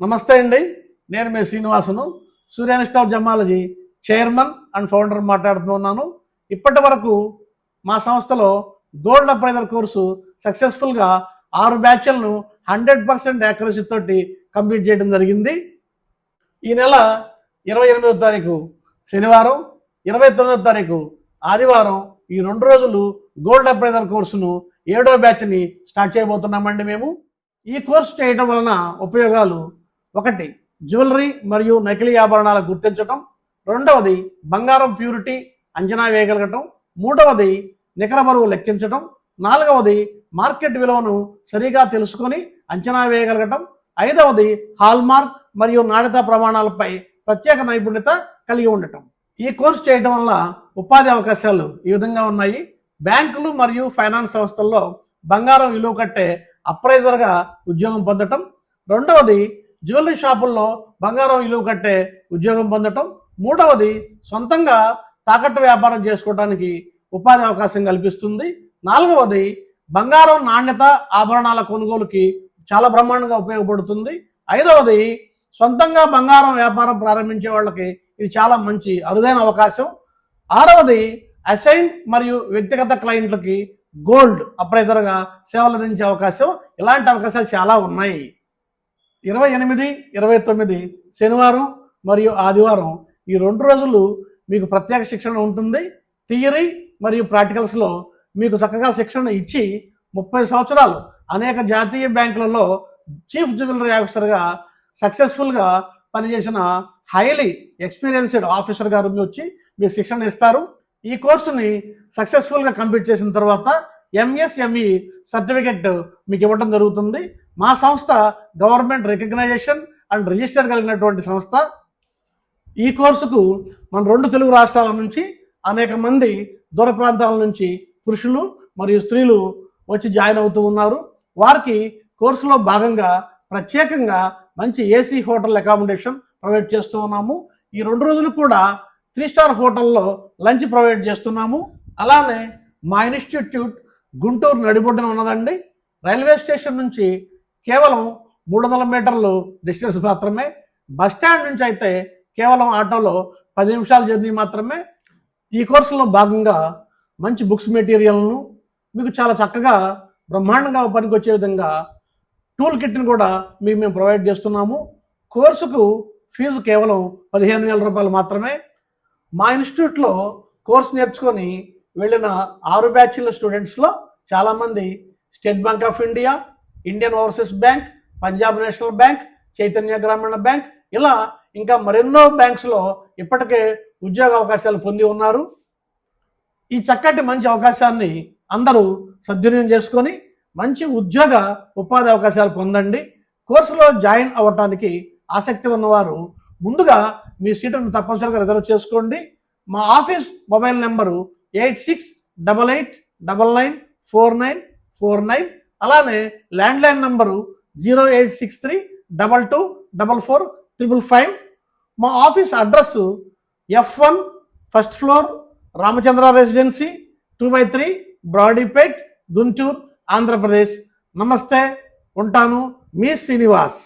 నమస్తే అండి. నేను మీ శ్రీనివాసును. సూర్యానిస్ట్ of gemology chairman and founder మాట్లాడుతున్నాను ఇప్పటి వరకు మా సంస్థలో గోల్డ్ అప్రైజర్ కోర్సు సక్సెస్ఫుల్గా ఆరు బ్యాచ్లను హండ్రెడ్ పర్సెంట్ యాక్యురసీ తోటి కంప్లీట్ చేయడం జరిగింది. ఈ నెల ఇరవై ఎనిమిదో తారీఖు శనివారం ఇరవై తొమ్మిదో తారీఖు ఆదివారం ఈ రెండు రోజులు గోల్డ్ అప్రైజర్ కోర్సును ఏడో బ్యాచ్ని స్టార్ట్ చేయబోతున్నామండి మేము. ఈ కోర్సు చేయడం వలన ఉపయోగాలు ఒకటి జ్యువెలరీ మరియు నకిలీ ఆభరణాలు గుర్తించటం. రెండవది బంగారం ప్యూరిటీ అంచనా వేయగలగటం. మూడవది నికర బరువు లెక్కించటం. నాలుగవది మార్కెట్ విలువను సరిగా తెలుసుకొని అంచనా వేయగలగటం. ఐదవది హాల్మార్క్ మరియు నాణ్యత ప్రమాణాలపై ప్రత్యేక నైపుణ్యత కలిగి ఉండటం. ఈ కోర్సు చేయడం వల్ల ఉపాధి అవకాశాలు ఈ విధంగా ఉన్నాయి. బ్యాంకులు మరియు ఫైనాన్స్ సంస్థల్లో బంగారం విలువ కట్టే అప్రైజర్గా ఉద్యోగం పొందటం. రెండవది జ్యువెలరీ షాపుల్లో బంగారం విలువ కట్టే ఉద్యోగం పొందటం. మూడవది సొంతంగా తాకట్టు వ్యాపారం చేసుకోవడానికి ఉపాధి అవకాశం కల్పిస్తుంది. నాలుగవది బంగారం నాణ్యత ఆభరణాల కొనుగోలుకి చాలా బ్రహ్మాండంగా ఉపయోగపడుతుంది. ఐదవది సొంతంగా బంగారం వ్యాపారం ప్రారంభించే వాళ్ళకి ఇది చాలా మంచి అరుదైన అవకాశం. ఆరవది అసైన్ మరియు వ్యక్తిగత క్లయింట్లకి గోల్డ్ అప్రైజర్గా సేవలు అందించే అవకాశం. ఇలాంటి అవకాశాలు చాలా ఉన్నాయి. ఇరవై ఎనిమిది ఇరవై తొమ్మిది శనివారం మరియు ఆదివారం ఈ రెండు రోజులు మీకు ప్రత్యేక శిక్షణ ఉంటుంది. థియరీ మరియు ప్రాక్టికల్స్లో మీకు చక్కగా శిక్షణ ఇచ్చి ముప్పై సంవత్సరాలు అనేక జాతీయ బ్యాంకులలో చీఫ్ జ్యువెలరీ ఆఫీసర్గా సక్సెస్ఫుల్గా పనిచేసిన హైలీ ఎక్స్పీరియన్స్డ్ ఆఫీసర్ గారు వచ్చి మీకు శిక్షణ ఇస్తారు. ఈ కోర్సుని సక్సెస్ఫుల్గా కంప్లీట్ చేసిన తర్వాత ఎంఎస్ఎంఈ సర్టిఫికెట్ మీకు ఇవ్వడం జరుగుతుంది. మా సంస్థ గవర్నమెంట్ రికగ్నైజేషన్ అండ్ రిజిస్టర్ కలిగినటువంటి సంస్థ. ఈ కోర్సుకు మన రెండు తెలుగు రాష్ట్రాల నుంచి అనేక మంది దూర ప్రాంతాల నుంచి పురుషులు మరియు స్త్రీలు వచ్చి జాయిన్ అవుతూ ఉన్నారు. వారికి కోర్సులో భాగంగా ప్రత్యేకంగా మంచి ఏసీ హోటల్ అకామిడేషన్ ప్రొవైడ్ చేస్తూ ఉన్నాము. ఈ రెండు రోజులు కూడా త్రీ స్టార్ హోటల్లో లంచ్ ప్రొవైడ్ చేస్తున్నాము. అలానే మా ఇన్స్టిట్యూట్ గుంటూరు నడిబొడ్డున ఉన్నదండి. రైల్వే స్టేషన్ నుంచి కేవలం మూడు వందల మీటర్లు డిస్టెన్స్ మాత్రమే. బస్ స్టాండ్ నుంచి అయితే కేవలం ఆటోలో పది నిమిషాల జర్నీ మాత్రమే. ఈ కోర్సులో భాగంగా మంచి బుక్స్ మెటీరియల్ను మీకు చాలా చక్కగా బ్రహ్మాండంగా పనికొచ్చే విధంగా టూల్ కిట్ని కూడా మీకు మేము ప్రొవైడ్ చేస్తున్నాము. కోర్సుకు ఫీజు కేవలం పదిహేను వేల రూపాయలు మాత్రమే. మా ఇన్స్టిట్యూట్లో కోర్స్ నేర్చుకొని వెళ్ళిన ఆరు బ్యాచ్ల స్టూడెంట్స్లో చాలామంది state bank of India Indian overseas bank Punjab national bank Chaitanya Grameena bank ఇలా ఇంకా మరెన్నో బ్యాంక్స్లో ఇప్పటికే ఉద్యోగ అవకాశాలు పొంది ఉన్నారు. ఈ చక్కటి మంచి అవకాశాన్ని అందరూ సద్వినియోగం చేసుకొని మంచి ఉద్యోగ ఉపాధి అవకాశాలు పొందండి. కోర్సులో జాయిన్ అవ్వటానికి ఆసక్తి ఉన్నవారు ముందుగా మీ సీటును తప్పనిసరిగా రిజర్వ్ చేసుకోండి. మా office mobile number eight six double eight double nine four nine four nine అలానే landline number zero eight six three double two double four triple five. మా office address F one first floor Ramachandra residency two by three Brodipet Guntur Andhra Pradesh. నమస్తే ఉంటాను మీ శ్రీనివాస్.